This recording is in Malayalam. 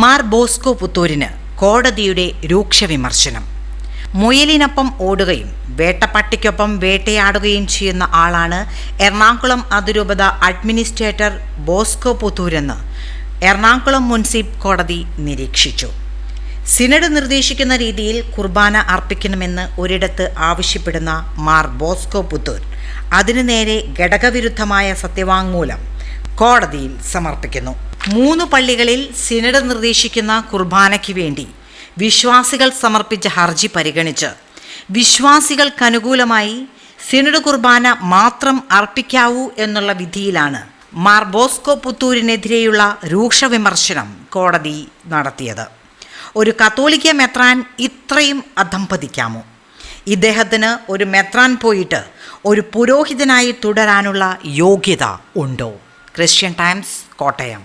മാർ ബോസ്കോ പുത്തൂരിന് കോടതിയുടെ രൂക്ഷ വിമർശനം. മുയലിനൊപ്പം ഓടുകയും വേട്ടപ്പട്ടിക്കൊപ്പം വേട്ടയാടുകയും ചെയ്യുന്ന ആളാണ് എറണാകുളം അതിരൂപത അഡ്മിനിസ്ട്രേറ്റർ ബോസ്കോ പുത്തൂരെന്ന് എറണാകുളം മുൻസിഫ് കോടതി നിരീക്ഷിച്ചു. സിനഡ് നിർദ്ദേശിക്കുന്ന രീതിയിൽ കുർബാന അർപ്പിക്കണമെന്ന് ഒരിടത്ത് ആവശ്യപ്പെടുന്ന മാർ ബോസ്കോ പുത്തൂർ. അതിനു നേരെ ഘടകവിരുദ്ധമായ സത്യവാങ്മൂലം കോടതിയിൽ സമർപ്പിക്കുന്നു. മൂന്ന് പള്ളികളിൽ സിനഡ് നിർദ്ദേശിക്കുന്ന കുർബാനയ്ക്ക് വേണ്ടി വിശ്വാസികൾ സമർപ്പിച്ച ഹർജി പരിഗണിച്ച് വിശ്വാസികൾക്കനുകൂലമായി സിനഡ് കുർബാന മാത്രം അർപ്പിക്കാവൂ എന്നുള്ള വിധിയിലാണ് മാർ ബോസ്കോ പുത്തൂരിനെതിരെയുള്ള രൂക്ഷ വിമർശനം കോടതി നടത്തിയത്. ഒരു കത്തോലിക്ക മെത്രാൻ ഇത്രയും അധംപതിക്കാമോ? ഇദ്ദേഹത്തിന് ഒരു മെത്രാൻ പോയിട്ട് ഒരു പുരോഹിതനായി തുടരാനുള്ള യോഗ്യത ഉണ്ടോ? Christian times Kottayam